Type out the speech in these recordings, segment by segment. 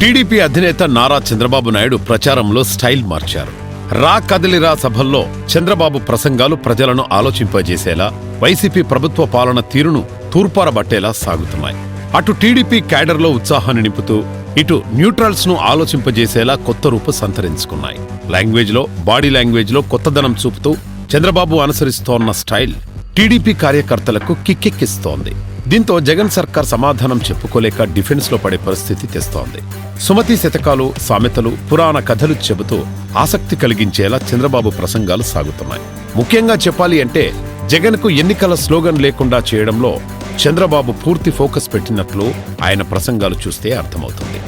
TDP అధినేత నారా చంద్రబాబు నాయుడు ప్రచారంలో style మార్చారు. రా కదలిరా సభల్లో చంద్రబాబు ప్రసంగాలు ప్రజలను ఆలోచింపజేసేలా వైసీపీ ప్రభుత్వ పాలన తీరును తూర్పారబట్టేలా సాగుతున్నాయి. అటు టీడీపీ క్యాడర్లో ఉత్సాహాన్ని నింపుతూ ఇటు న్యూట్రల్స్ను ఆలోచింపజేసేలా కొత్త రూపు సంతరించుకున్నాయి. లాంగ్వేజ్లో బాడీ లాంగ్వేజ్లో కొత్తదనం చూపుతూ చంద్రబాబు అనుసరిస్తోన్న స్టైల్ టీడీపీ కార్యకర్తలకు కిక్కెక్కిస్తోంది. దీంతో జగన్ సర్కార్ సమాధానం చెప్పుకోలేక డిఫెన్స్లో పడే పరిస్థితి తెస్తోంది. సుమతి శతకాలు సామెతలు పురాణ కథలు చెబుతూ ఆసక్తి కలిగించేలా చంద్రబాబు ప్రసంగాలు సాగుతున్నాయి. ముఖ్యంగా చెప్పాలి అంటే జగన్కు ఎన్నికల స్లోగన్ లేకుండా చేయడంలో చంద్రబాబు పూర్తి ఫోకస్ పెట్టినట్లు ఆయన ప్రసంగాలు చూస్తే అర్థమవుతుంది.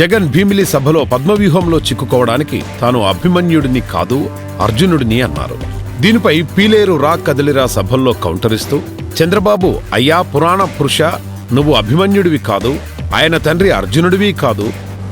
జగన్ భీమిలి సభలో పద్మవ్యూహంలో చిక్కుకోవడానికి తాను అభిమన్యుడిని కాదు అర్జునుడిని అన్నారు. దీనిపై పీలేరు రా కదలిరా సభల్లో కౌంటరిస్తూ చంద్రబాబు అయ్యా పురాణ పురుష నువ్వు అభిమన్యుడివి కాదు ఆయన తండ్రి అర్జునుడివి కాదు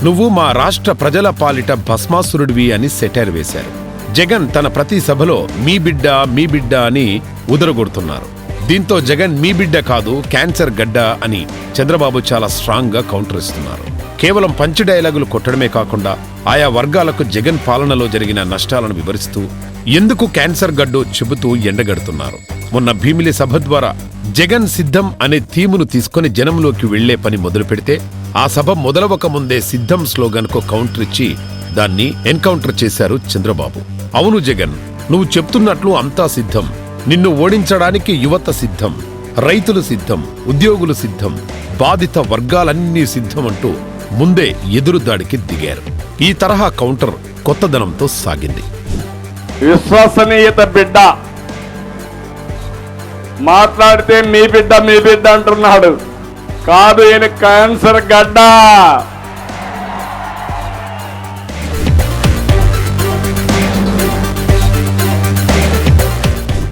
నువ్వు మా రాష్ట్ర ప్రజల పాలిట భస్మాసురుడివి అని సెటైర్ వేశారు. జగన్ తన ప్రతి సభలో మీ బిడ్డ మీ బిడ్డ అని ఉదరగొడుతున్నారు. దీంతో జగన్ మీ బిడ్డ కాదు క్యాన్సర్ గడ్డ అని చంద్రబాబు చాలా స్ట్రాంగ్గా కౌంటర్ ఇస్తున్నారు. కేవలం పంచి డైలాగులు కొట్టడమే కాకుండా ఆయా వర్గాలకు జగన్ పాలనలో జరిగిన నష్టాలను వివరిస్తూ ఎందుకు క్యాన్సర్ గడ్డు చెబుతూ ఎండగడుతున్నారు? మొన్న భీమిలి సభ ద్వారా జగన్ సిద్ధం అనే థీమును తీసుకొని జనంలోకి వెళ్ళే పని మొదలు పెడితే ఆ సభ మొదలవక ముందే సిద్ధం స్లోగన్కు కౌంటర్ ఇచ్చి దాన్ని ఎన్కౌంటర్ చేశారు చంద్రబాబు. అవును జగన్ నువ్వు చెప్తున్నట్లు అంతా సిద్ధం. నిన్ను ఓడించడానికి యువత సిద్ధం. రైతులు సిద్ధం. ఉద్యోగులు సిద్ధం. బాధిత వర్గాలన్నీ సిద్ధం అంటూ ముందే ఎదురుదాడికి దిగారు. ఈ తరహా కౌంటర్ కొత్తదనంతో సాగింది. విశ్వసనీయత బిడ్డ. మాట్లాడితే మీ బిడ్డ మీ బిడ్డ అంటున్నాడు. కాదు ఈయన క్యాన్సర్ గడ్డ.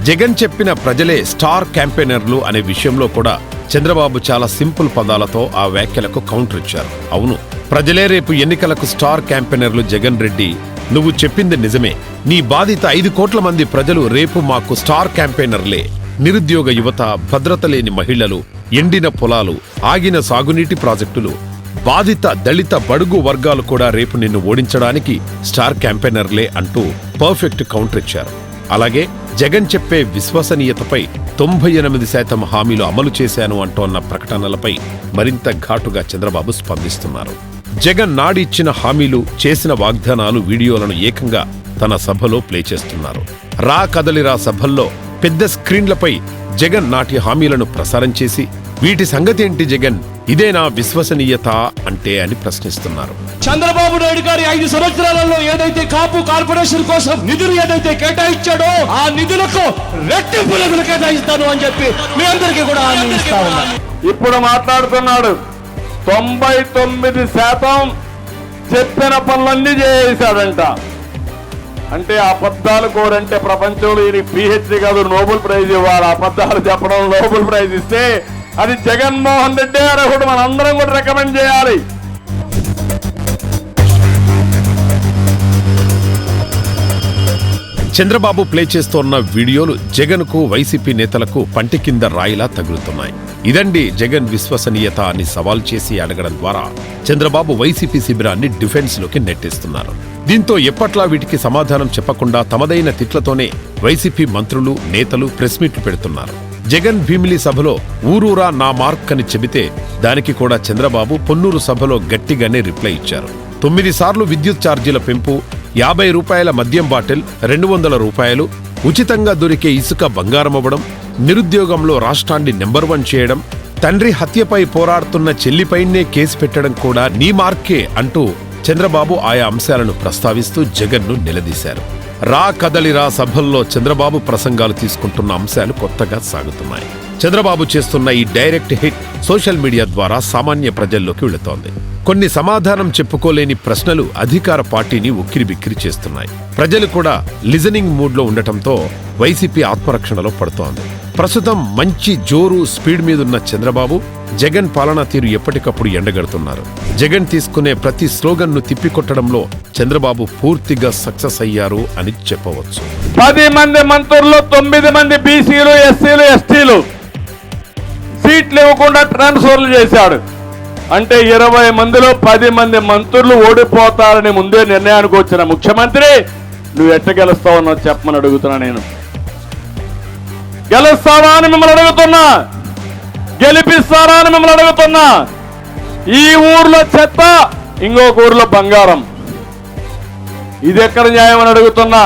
జగన్ చెప్పిన ప్రజలే స్టార్ క్యాంపెయినర్లు అనే విషయంలో కూడా చంద్రబాబు చాలా సింపుల్ పదాలతో ఆ వ్యాఖ్యలకు కౌంటర్ ఇచ్చారు. అవును ప్రజలే రేపు ఎన్నికలకు స్టార్ క్యాంపెయినర్లు జగన్ రెడ్డి. నువ్వు చెప్పింది నిజమే. నీ బాధిత ఐదు కోట్ల మంది ప్రజలు రేపు మాకు స్టార్ క్యాంపెయినర్లే. నిరుద్యోగ యువత భద్రత లేని మహిళలు ఎండిన పొలాలు ఆగిన సాగునీటి ప్రాజెక్టులు. బాధిత దళిత బడుగు వర్గాలు కూడా రేపు నిన్ను ఓడించడానికి స్టార్ క్యాంపెయినర్లే అంటూ పర్ఫెక్ట్ కౌంటర్ ఇచ్చారు. అలాగే జగన్ చెప్పే విశ్వసనీయతపై తొంభై ఎనిమిది శాతం హామీలు అమలు చేశాను అంటోన్న ప్రకటనలపై మరింత ఘాటుగా చంద్రబాబు స్పందిస్తున్నారు. జగన్ నాడిచ్చిన హామీలు చేసిన వాగ్దానాలు వీడియోలను ఏకంగా తన సభలో ప్లే చేస్తున్నారు. రా కదలిరా సభల్లో పెద్ద స్క్రీన్లపై జగన్ నాటి హామీలను ప్రసారం చేసి వీటి సంగతేంటి జగన్? ఇదేనా విశ్వసనీయత అంటే అని ప్రశ్నిస్తున్నారు. చంద్రబాబు నాయుడు గారి ఐదు సంవత్సరాలలో ఏదైతే కాపు కార్పొరేషన్ కోసం నిధులు ఏదైతే కేటాయించాడో ఆ నిధులకు రెట్టింపు నిధులు కేటాయిస్తాను అని చెప్పి మీ అందరికీ కూడా ఇప్పుడు మాట్లాడుతున్నాడు. తొంభై తొమ్మిది శాతం చెప్పిన పనులన్నీ చేశాడంట అంటే అబద్ధాలు కోరంటే ప్రపంచంలో ఈయన పిహెచ్డి కాదు నోబెల్ ప్రైజ్ ఇవ్వాలి. అబద్ధాలు చెప్పడం నోబెల్ ప్రైజ్ ఇస్తే అది జగన్మోహన్ రెడ్డి అర్హుడు మనందరం కూడా రికమెండ్ చేయాలి. చంద్రబాబు ప్లే చేస్తోన్న వీడియోలు జగన్కు వైసీపీ నేతలకు పంటి కింద రాయిలా తగులుతున్నాయి. ఇదండి జగన్ విశ్వసనీయత అని సవాల్ చేసి అడగడం ద్వారా చంద్రబాబు వైసీపీ శిబిరాన్ని డిఫెన్స్లోకి నెట్టేస్తున్నారు. దీంతో ఎప్పట్లా వీటికి సమాధానం చెప్పకుండా తమదైన తిట్లతోనే వైసీపీ మంత్రులు నేతలు ప్రెస్ మీట్లు పెడుతున్నారు. జగన్ భీమిలి సభలో ఊరూరా నా మార్క్ అని చెబితే దానికి కూడా చంద్రబాబు పొన్నూరు సభలో గట్టిగానే రిప్లై ఇచ్చారు. తొమ్మిది సార్లు విద్యుత్ ఛార్జీల పెంపు యాభై రూపాయల మద్యం బాటిల్ రెండు వందల రూపాయలు ఉచితంగా దొరికే ఇసుక బంగారం అవ్వడం నిరుద్యోగంలో రాష్ట్రాన్ని నెంబర్ వన్ చేయడం తండ్రి హత్యపై పోరాడుతున్న చెల్లిపైనే కేసు పెట్టడం కూడా నీ మార్కే అంటూ చంద్రబాబు ఆయా అంశాలను ప్రస్తావిస్తూ జగన్ను నిలదీశారు. రా కదలిరా సభల్లో చంద్రబాబు ప్రసంగాలు తీసుకుంటున్న అంశాలు కొత్తగా సాగుతున్నాయి. చంద్రబాబు చేస్తున్న ఈ డైరెక్ట్ హిట్ సోషల్ మీడియా ద్వారా సామాన్య ప్రజల్లోకి వెళుతోంది. కొన్ని సమాధానం చెప్పుకోలేని ప్రశ్నలు అధికార పార్టీని ఉక్కిరిబిక్కిరి చేస్తున్నాయి. ప్రజలు కూడా లిజనింగ్ మూడ్లో ఉండటంతో వైసీపీ ఆత్మరక్షణలో పడుతోంది. ప్రస్తుతం మంచి జోరు స్పీడ్ మీదున్న చంద్రబాబు జగన్ పాలనా తీరు ఎప్పటికప్పుడు ఎండగడుతున్నారు. జగన్ తీసుకునే ప్రతి స్లోగన్ను తిప్పికొట్టడంలో చంద్రబాబు పూర్తిగా సక్సెస్ అయ్యారు అని చెప్పవచ్చు. పది మంది మంత్రులు తొమ్మిది మంది బీసీలు ఎస్సీలు ఎస్టీలు సీట్లు ఇవ్వకుండా ట్రాన్స్ఫర్లు చేశాడు. అంటే ఇరవై మందిలో పది మంది మంత్రులు ఓడిపోతారని ముందే నిర్ణయానికి వచ్చిన ముఖ్యమంత్రి నువ్వు ఎట్ట గెలుస్తావు అన్నది చెప్పమని అడుగుతున్నా నేను. గెలుస్తావా అని మిమ్మల్ని అడుగుతున్నా గెలిపిస్తారా అని మిమ్మల్ని అడుగుతున్నా ఈ ఊర్లో చెత్త ఇంకొక ఊర్లో బంగారం ఇది ఎక్కడ న్యాయం అని అడుగుతున్నా